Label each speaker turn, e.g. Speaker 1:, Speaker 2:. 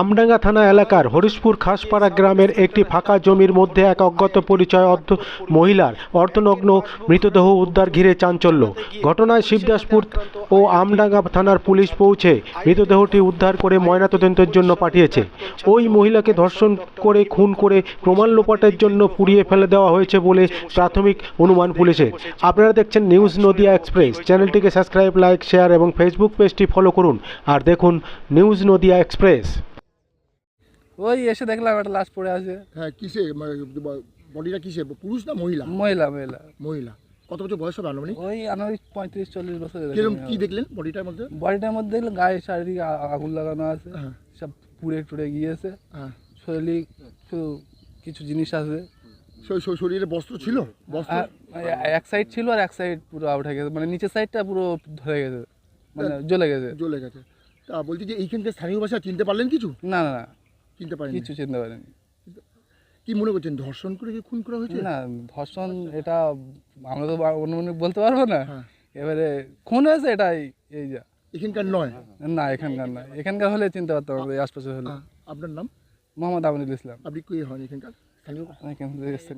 Speaker 1: আমডাঙ্গা থানা এলাকার হরিশপুর খাসপাড়া গ্রামের একটি ফাঁকা জমির মধ্যে এক অজ্ঞাত পরিচয় অর্ধ মহিলার অর্ধনগ্ন মৃতদেহ উদ্ধার ঘিরে চাঞ্চল্য। ঘটনায় শিবদাসপুর ও আমডাঙ্গা থানার পুলিশ পৌঁছে মৃতদেহটি উদ্ধার করে ময়নাতদন্তের জন্য পাঠিয়েছে। ওই মহিলাকে ধর্ষণ করে, খুন করে প্রমাণ লোপাটের জন্য পুড়িয়ে ফেলে দেওয়া হয়েছে বলে প্রাথমিক অনুমান পুলিশের। আপনারা দেখছেন নিউজ নদিয়া এক্সপ্রেস। চ্যানেলটিকে সাবস্ক্রাইব, লাইক, শেয়ার এবং ফেসবুক পেজটি ফলো করুন। আর দেখুন নিউজ নদিয়া এক্সপ্রেস।
Speaker 2: ওই এসে দেখলাম একটা লাশ পড়ে আছে।
Speaker 3: হ্যাঁ কিসে? মানে বডিটা কিসে? পুরুষ না মহিলা?
Speaker 2: মহিলা মহিলা।
Speaker 3: মহিলা। কত বছর বয়স হবে আনুমানিক?
Speaker 2: ওই আনুমানিক পঁয়ত্রিশ চল্লিশ বছর
Speaker 3: কীরকম কি দেখলেন বডিটার মধ্যে?
Speaker 2: বডিটার মধ্যে দেখলাম গায়ে চারিদিকে আগুন লাগানো আছে
Speaker 3: হ্যাঁ।
Speaker 2: সব পুড়ে টুড়ে গিয়েছে।
Speaker 3: হ্যাঁ।
Speaker 2: শরীরে শুধু কিছু জিনিস আছে।
Speaker 3: শরীরে বস্ত্র ছিল? বস্ত্র?
Speaker 2: এক সাইড ছিল আর এক সাইড পুরো হয়ে গেছে। মানে নিচের সাইডটা পুরো ধরে গেছে। মানে জ্বলে গেছে।
Speaker 3: জ্বলে গেছে। তা বলছি যে এইখানকার স্থানীয় ভাষা চিনতে পারলেন কিছু?
Speaker 2: না না না।
Speaker 3: চিনতে পারেন।
Speaker 2: কিছু চিনতে পারেনি।
Speaker 3: কি মনে করছেন ধর্ষণ করে কি খুন করা হয়েছে?
Speaker 2: না ধর্ষণ এটা আমরা তো অন্য অনুমানিক বলতে পারব না।
Speaker 3: হ্যাঁ।
Speaker 2: এবারে খুন হয়েছে এটাই এই যা।
Speaker 3: এখানকার নয়?
Speaker 2: না এখানকার নয়। এখানকার হলে চিনতে পারতাম আশপাশে হলে।
Speaker 3: হ্যাঁ, আপনার নাম?
Speaker 2: মোহাম্মদ আমিনুল ইসলাম।
Speaker 3: আপনি কি হন এখানকার? স্থানীয়।